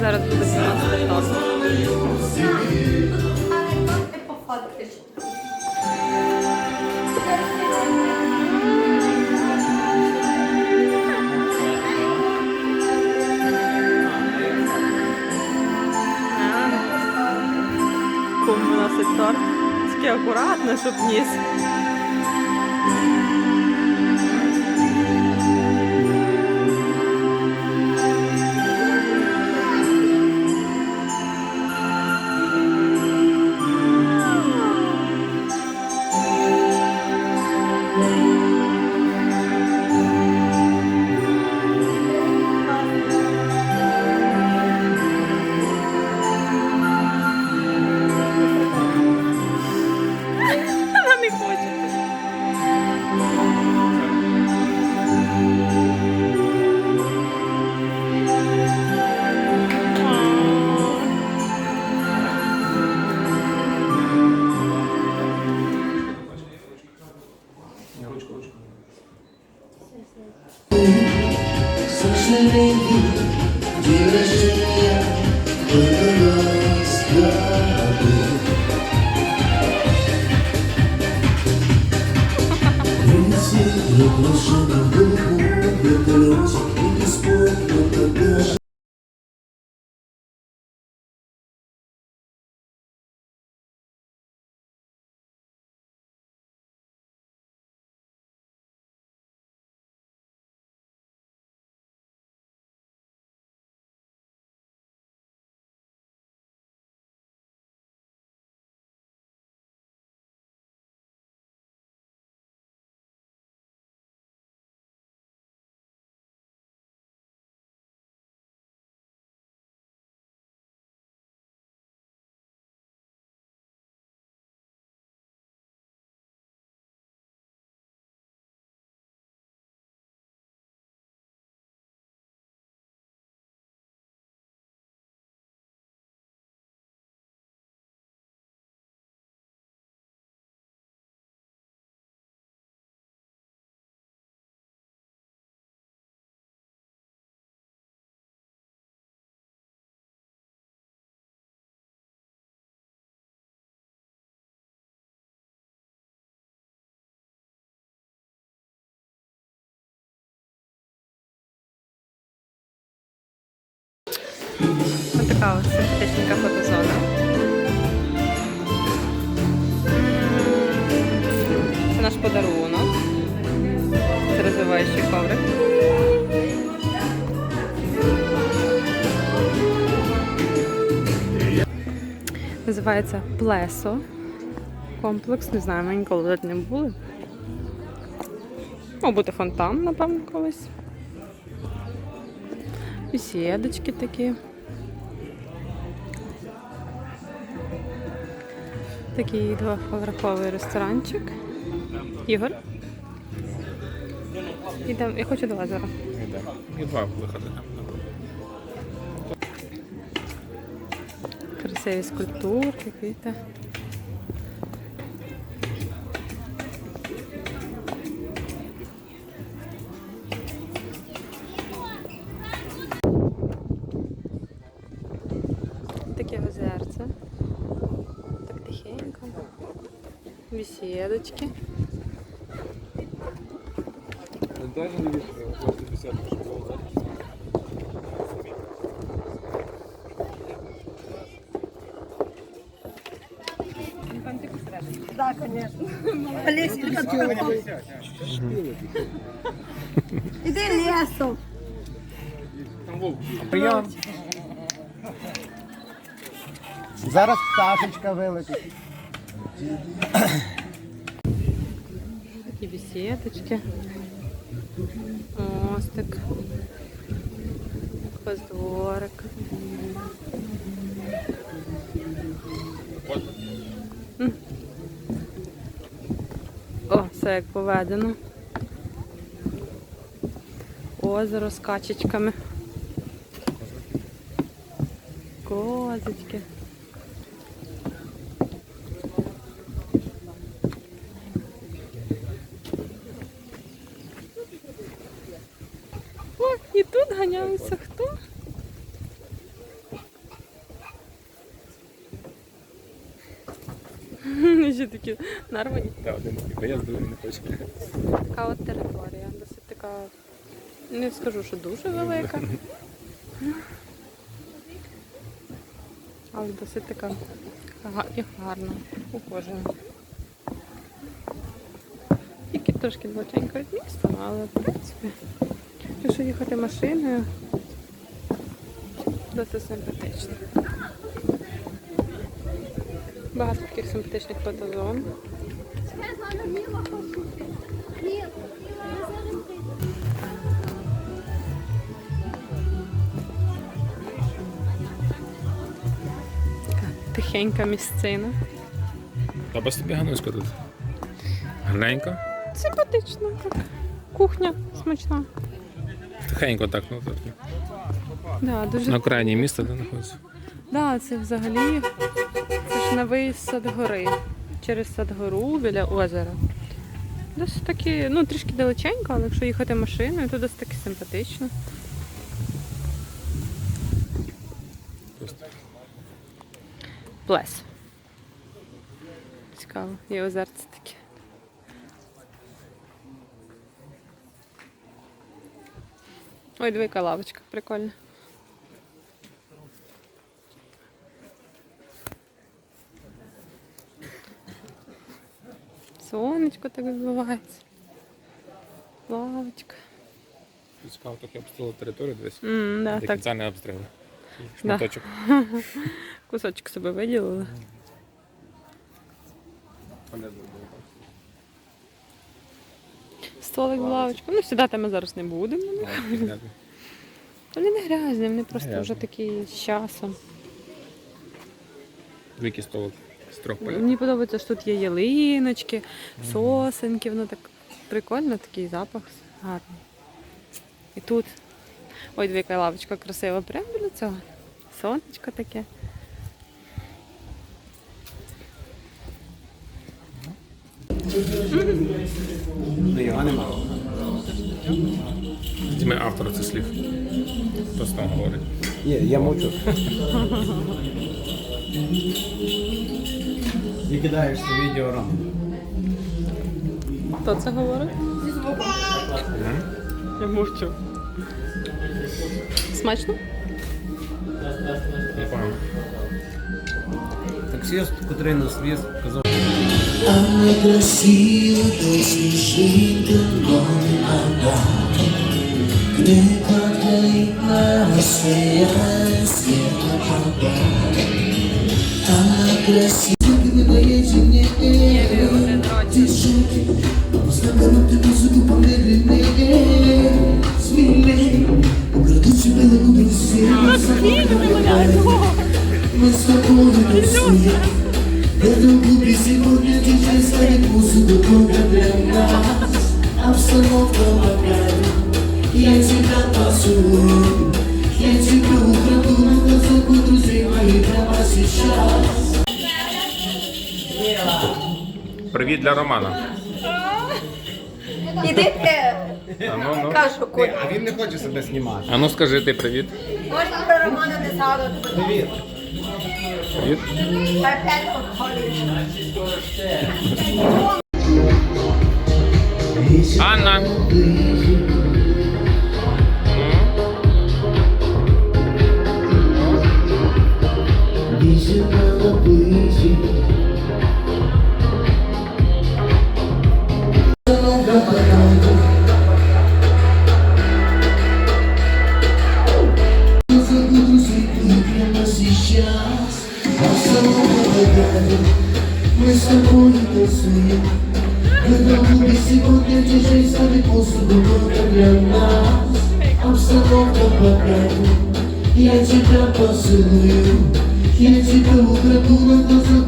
Зараз буде. Кум виносить торт. Тільки акуратно, щоб ніс. 你们是 така симпатичненька фотозона. Це наш подарунок. Це розвиваючий коврик. Називається Плесо. Комплекс, не знаю, ми ніколи тут не були. Мав бути фонтан, напевно, колись. Бесідочки такі. Такий двоповерховий ресторанчик. Ігор. Ідем. Я хочу до озера. Йдемо. І два виходи. Красиві скульптурки, квіти. Бесідочки. Даже не вижу, просто 50 школ, Іди лісом. Там вовк. Прийом. Зараз пташечка вилетить. Такі бесідочки. Мостик. Ось О, все як поведено. Озеро з качечками. Козочки. І тут ганяється хто? Ще такі нарвані. Та один я з другим не хочу. Така от територія, досить така, не скажу, що дуже велика. Але досить така і гарна, ухожена. Тільки трошки далеченько від міста, але в принципі якщо їхати машиною, досить симпатично. Багато таких симпатичних фотозон. Така Тихенька місцина. Та без тобі гануська тут. Гарненько. Симпатично. Кухня смачна. Тихенько так, ну так. Да, дуже На окраїні міста, де знаходиться. Да, це взагалі це ж на виїзд з Садгори. Через Садгору біля озера. Досить таки, ну трішки далеченько, але якщо їхати машиною, то досить таки симпатично. Плес. Цікаво, є озерце таке. Ой, двійка лавочка, прикольно. Сонечко так відбувається. Лавочка. Цікаво, так я обстрілив територію десь. М, да, До так, кінця не обстріли. Шматочок. кусочок себе виділили. Столик, лавочка. Ну, сідати ми зараз не будемо. Вони не грязні, вони просто Грязні. вже такі з часом. Двійки столик з трьох полів. Мені подобається, що тут є ялиночки, сосенки, воно так прикольно, такий запах гарний. І тут. Ой, двійка лавочка красива, прямо біля цього. Сонечко таке. Ну його нема. Діми автор цих слів. Хто з того говорить? Є, я мовчу. І кидаєш це відео Ром. Хто це говорить? Я мовчу. Смачно? Непогано. Таксист, котрий нас віз, казав. Она красива, то снежинка, но не она. Непокорная, своя света Она красива, выдает Это глупи сегодня диджей ставит музыку только для нас Обстановка такая Я тебя поцелую Я тебя украду на глазах у друзей моих прямо сейчас Привіт для Романа. Іди А ну, ну. кажу. А він не хоче себе знімати. А ну скажи ти привіт. Можна про Романа не згадувати. Привіт. Привіт. Та только для нас Обстановка парада Я тебя поцелую Я тебя украду на глазах у друзей моих прямо сейчас